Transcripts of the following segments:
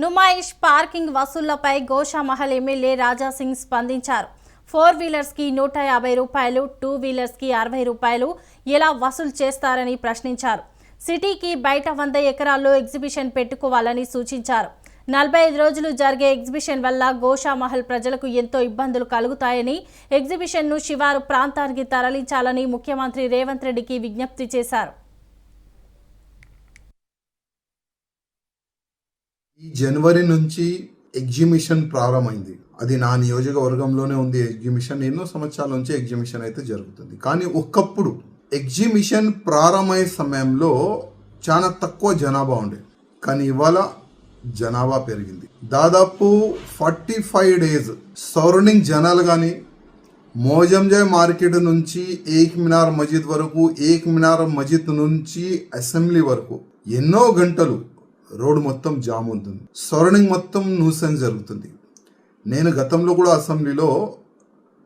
Numaish parking వసూళ్ళపై Goshamahal MLA Raja Singh స్పందించారు. Four వీలర్స్కి నూట యాభై రూపాయలు టూ వీలర్స్కి అరవై రూపాయలు ఎలా వసూలు చేస్తారని ప్రశ్నించారు. సిటీకి బయట వంద ఎకరాల్లో ఎగ్జిబిషన్ పెట్టుకోవాలని సూచించారు. నలభై ఐదు రోజులు జరిగే ఎగ్జిబిషన్ వల్ల గోషామహల్ ప్రజలకు ఎంతో ఇబ్బందులు కలుగుతాయని ఎగ్జిబిషన్ను శివారు ప్రాంతానికి తరలించాలని ముఖ్యమంత్రి రేవంత్ రెడ్డికి విజ్ఞప్తి చేశారు. ఈ జనవరి నుంచి ఎగ్జిబిషన్ ప్రారంభమైంది. అది నా నియోజకవర్గంలోనే ఉంది ఎగ్జిబిషన్. ఎన్నో సంవత్సరాల నుంచి ఎగ్జిబిషన్ అయితే జరుగుతుంది. కానీ ఒకప్పుడు ఎగ్జిబిషన్ ప్రారంభమయ్యే సమయంలో చాలా తక్కువ జనాభా ఉండే. కానీ ఇవాళ జనాభా పెరిగింది. దాదాపు ఫార్టీ ఫైవ్ డేస్ సరౌండింగ్ జనాలు కానీ మోజంజాయ్ మార్కెట్ నుంచి ఏక్ మినార్ మజీద్ వరకు ఏక్ మినార్ మజీద్ నుంచి అసెంబ్లీ వరకు ఎన్నో గంటలు రోడ్డు మొత్తం జామ్ ఉంటుంది. సరౌండింగ్ మొత్తం న్యూసెన్స్ జరుగుతుంది. నేను గతంలో కూడా అసెంబ్లీలో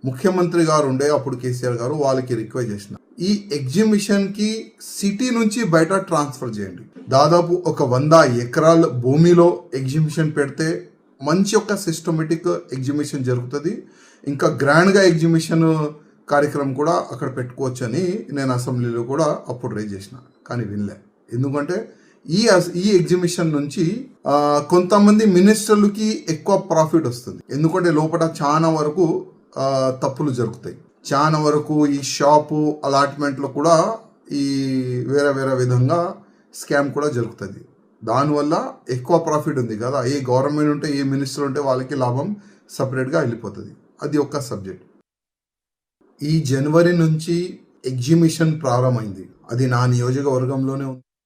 ముఖ్యమంత్రి గారు ఉండే అప్పుడు కేసీఆర్ గారు వాళ్ళకి రిక్వెస్ట్ చేసిన. ఈ ఎగ్జిబిషన్కి సిటీ నుంచి బయట ట్రాన్స్ఫర్ చేయండి. దాదాపు ఒక వంద ఎకరాల భూమిలో ఎగ్జిబిషన్ పెడితే మంచి ఒక సిస్టమేటిక్ ఎగ్జిబిషన్ జరుగుతుంది. ఇంకా గ్రాండ్గా ఎగ్జిబిషన్ కార్యక్రమం కూడా అక్కడ పెట్టుకోవచ్చు అని నేను అసెంబ్లీలో కూడా అప్పుడు రేజ్ చేసిన. కానీ వినలే. ఎందుకంటే ఈ ఈ ఎగ్జిబిషన్ నుంచి కొంతమంది మినిస్టర్లకి ఎక్కువ ప్రాఫిట్ వస్తుంది. ఎందుకంటే లోపల చాలా వరకు తప్పులు జరుగుతాయి. చాలా వరకు ఈ షాపు అలాట్మెంట్లో కూడా ఈ వేరే వేరే విధంగా స్కామ్ కూడా జరుగుతుంది. దానివల్ల ఎక్కువ ప్రాఫిట్ ఉంది కదా. ఏ గవర్నమెంట్ ఉంటే ఏ మినిస్టర్ ఉంటే వాళ్ళకి లాభం సపరేట్గా వెళ్ళిపోతుంది. అది ఒక్క సబ్జెక్ట్ ఈ జనవరి నుంచి ఎగ్జిబిషన్ ప్రారంభమైంది. అది నా నియోజకవర్గంలోనే ఉంది.